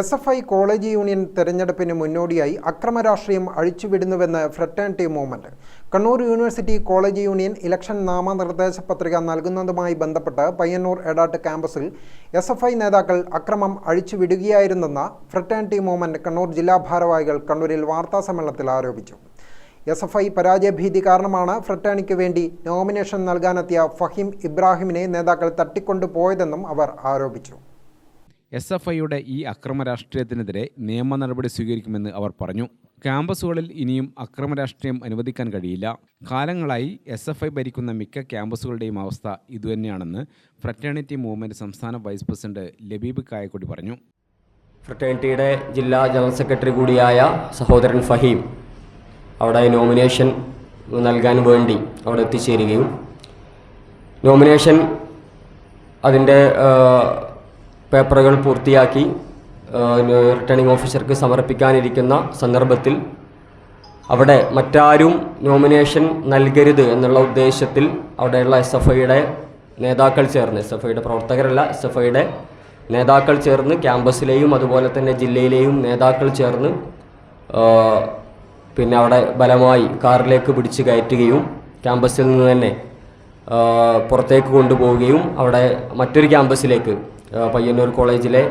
S F I college union തെരഞ്ഞെടുപ്പിന് മുന്നോടിയായി അക്രമ രാഷ്ട്രീയം അഴിച്ചുവിടുന്നുവെന്ന് fraternity movement. Kannur university college union election നാമനിർദ്ദേശ പത്രിക നൽകുന്നതുമായി ബന്ധപ്പെട്ട് പയ്യന്നൂർ എടാട്ട് ക്യാമ്പസിൽ എസ് എഫ് ഐ നേതാക്കൾ അക്രമം അഴിച്ചുവിടുകയായിരുന്നെന്ന് ഫ്രറ്റേണിറ്റി മൂവ്മെന്റ് കണ്ണൂർ ജില്ലാ ഭാരവാഹികൾ കണ്ണൂരിൽ വാർത്താസമ്മേളനത്തിൽ ആരോപിച്ചു. എസ് എഫ് ഐ പരാജയഭീതി കാരണമാണ് ഫ്രട്ടേണിക്ക് വേണ്ടി നോമിനേഷൻ നൽകാനെത്തിയ ഫഹീം ഇബ്രാഹിമിനെ നേതാക്കൾ തട്ടിക്കൊണ്ടുപോയതെന്നും അവർ ആരോപിച്ചു. എസ് എഫ് ഐയുടെ ഈ അക്രമ രാഷ്ട്രീയത്തിനെതിരെ നിയമ നടപടി സ്വീകരിക്കുമെന്ന് അവർ പറഞ്ഞു. ക്യാമ്പസുകളിൽ ഇനിയും അക്രമ രാഷ്ട്രീയം അനുവദിക്കാൻ കഴിയില്ല. കാലങ്ങളായി എസ് എഫ് ഐ ഭരിക്കുന്ന മിക്ക ക്യാമ്പസുകളുടെയും അവസ്ഥ ഇതുതന്നെയാണെന്ന് ഫ്രറ്റേണിറ്റി മൂവ്മെന്റ് സംസ്ഥാന വൈസ് പ്രസിഡന്റ് ലബീബ് കായക്കൊടി പറഞ്ഞു. ഫ്രട്ടേണിറ്റിയുടെ ജില്ലാ ജനറൽ സെക്രട്ടറി കൂടിയായ സഹോദരൻ ഫഹീം അവിടെ നോമിനേഷൻ നൽകാൻ വേണ്ടി അവിടെ എത്തിച്ചേരുകയും. നോമിനേഷൻ അതിന്റെ പേപ്പറുകൾ പൂർത്തിയാക്കി റിട്ടേണിംഗ് ഓഫീസർക്ക് സമർപ്പിക്കാനിരിക്കുന്ന സന്ദർഭത്തിൽ അവിടെ മറ്റാരും നോമിനേഷൻ നൽകരുത് എന്നുള്ള ഉദ്ദേശത്തിൽ അവിടെയുള്ള എസ് എഫ് ഐയുടെ നേതാക്കൾ ചേർന്ന് എസ് എഫ് ഐയുടെ പ്രവർത്തകരല്ല എസ് എഫ് ഐയുടെ നേതാക്കൾ ചേർന്ന് ക്യാമ്പസിലെയും അതുപോലെ തന്നെ ജില്ലയിലെയും നേതാക്കൾ ചേർന്ന് പിന്നെ അവിടെ ബലമായി കാറിലേക്ക് പിടിച്ച് കയറ്റുകയും ക്യാമ്പസിൽ നിന്ന് തന്നെ പുറത്തേക്ക് കൊണ്ടുപോവുകയും അവിടെ മറ്റൊരു ക്യാമ്പസിലേക്ക് പയ്യന്നൂർ കോളേജിലെ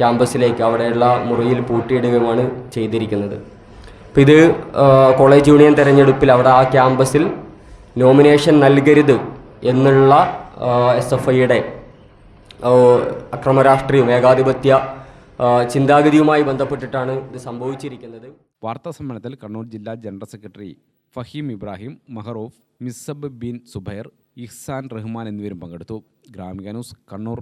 ക്യാമ്പസിലേക്ക് അവിടെയുള്ള മുറിയിൽ പൂട്ടിയിടുകയുമാണ് ചെയ്തിരിക്കുന്നത്. അപ്പോൾ ഇത് കോളേജ് യൂണിയൻ തെരഞ്ഞെടുപ്പിൽ അവിടെ ആ ക്യാമ്പസിൽ നോമിനേഷൻ നൽകരുത് എന്നുള്ള എസ് എഫ് ഐയുടെ അക്രമരാഷ്ട്രീയവും ഏകാധിപത്യ ചിന്താഗതിയുമായി ബന്ധപ്പെട്ടിട്ടാണ് ഇത് സംഭവിച്ചിരിക്കുന്നത്. വാർത്താ സമ്മേളനത്തിൽ കണ്ണൂർ ജില്ലാ ജനറൽ സെക്രട്ടറി ഫഹീം ഇബ്രാഹിം മഹറൂഫ് മിസബ് ബിൻ സുബൈർ ഇഹ്സാൻ റഹ്മാൻ എന്നിവരും പങ്കെടുത്തു. ഗ്രാമിക ന്യൂസ് കണ്ണൂർ.